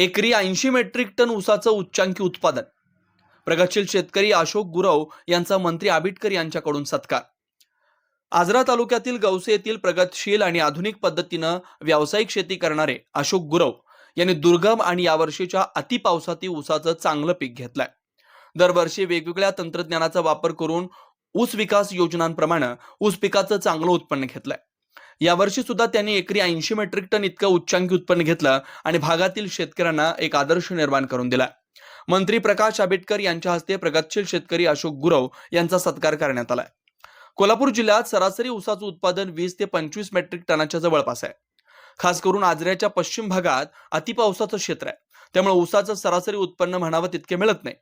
एकरी ऐंशी metric ton ऊसाचं उच्चांकी उत्पादन. प्रगतशील शेतकरी अशोक गुरव यांचा मंत्री आबिटकर यांच्याकडून सत्कार. आजरा तालुक्यातील गवसे येथील प्रगतशील आणि आधुनिक पद्धतीनं व्यावसायिक शेती करणारे अशोक गुरव यांनी दुर्गम आणि यावर्षीच्या अतिपावसाती ऊसाचं चांगलं पीक घेतलंय. दरवर्षी वेगवेगळ्या तंत्रज्ञानाचा वापर करून ऊस विकास योजनांप्रमाणे ऊस पिकाचं चांगलं उत्पन्न घेतलंय. यावर्षी सुद्धा त्यांनी एकरी ऐंशी मेट्रिक टन इतकं उच्चांकी उत्पन्न घेतलं आणि भागातील शेतकऱ्यांना एक आदर्श निर्माण करून दिला. मंत्री प्रकाश आंबेडकर यांच्या हस्ते प्रगतशील शेतकरी अशोक गुरव यांचा सत्कार करण्यात आलाय. कोल्हापूर जिल्ह्यात सरासरी ऊसाचं उत्पादन वीस ते पंचवीस मेट्रिक टनाच्या जवळपास आहे. खास करून आजऱ्याच्या पश्चिम भागात अतिपावसाचं क्षेत्र आहे. त्यामुळे ऊसाचं सरासरी उत्पन्न म्हणावं तितके मिळत नाही.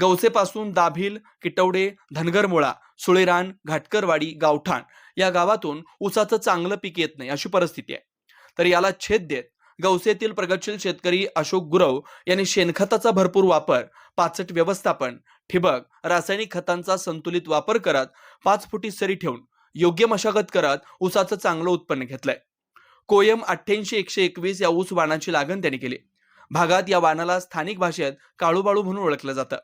गवसेपासून दाभिल किटवडे धनगरमोळा सुळेरान घाटकरवाडी गावठाण या गावातून ऊसाचं चांगलं पीक येत नाही अशी परिस्थिती आहे. तर याला छेद देत गौसेतील प्रगतशील शेतकरी अशोक गुरव यांनी शेणखताचा भरपूर वापर पाचट व्यवस्थापन ठिबक रासायनिक खतांचा संतुलित वापर करत पाच फुटी सरी ठेवून योग्य मशागत करत ऊसाचं चांगलं उत्पन्न घेतलंय. कोयम अठ्ठ्याऐंशी एकशे एकवीस या ऊस वाणाची लागण त्यांनी केली. भागात या वाणाला स्थानिक भाषेत काळूबाळू म्हणून ओळखलं जातं.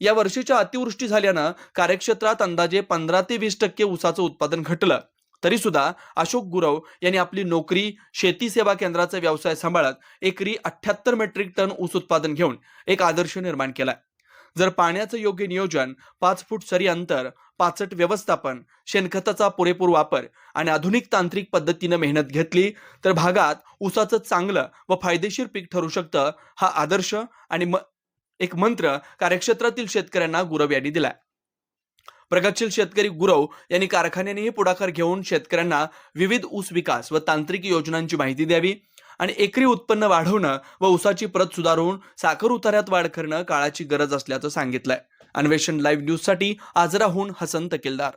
या वर्षीच्या अतिवृष्टी झाल्यानं कार्यक्षेत्रात अंदाजे पंधरा ते वीस टक्के ऊसाचं उत्पादन घटलं. तरी सुद्धा अशोक गुरव यांनी आपली नोकरी शेती सेवा केंद्राचा व्यवसाय सांभाळत एकरी अठ्याहत्तर मेट्रिक टन ऊस उत्पादन घेऊन एक आदर्श निर्माण केलाय. जर पाण्याचं योग्य नियोजन पाच फूट सरी अंतर पाचट व्यवस्थापन शेणखताचा पुरेपूर वापर आणि आधुनिक तांत्रिक पद्धतीनं मेहनत घेतली तर भागात ऊसाचं चांगलं व फायदेशीर पीक ठरू शकतं हा आदर्श आणि म एक मंत्र कार्यक्षेत्रातील शेतकऱ्यांना गुरव यांनी दिलाय. प्रगतशील शेतकरी गुरव यांनी कारखान्यानेही पुढाकार घेऊन शेतकऱ्यांना विविध ऊस विकास व तांत्रिक योजनांची माहिती द्यावी आणि एकरी उत्पन्न वाढवणं व ऊसाची प्रत सुधारून साखर उतार्यात वाढ करणं काळाची गरज असल्याचं सांगितलंय. अन्वेषण लाईव्ह न्यूजसाठी आजराहून हसन तकीलदार.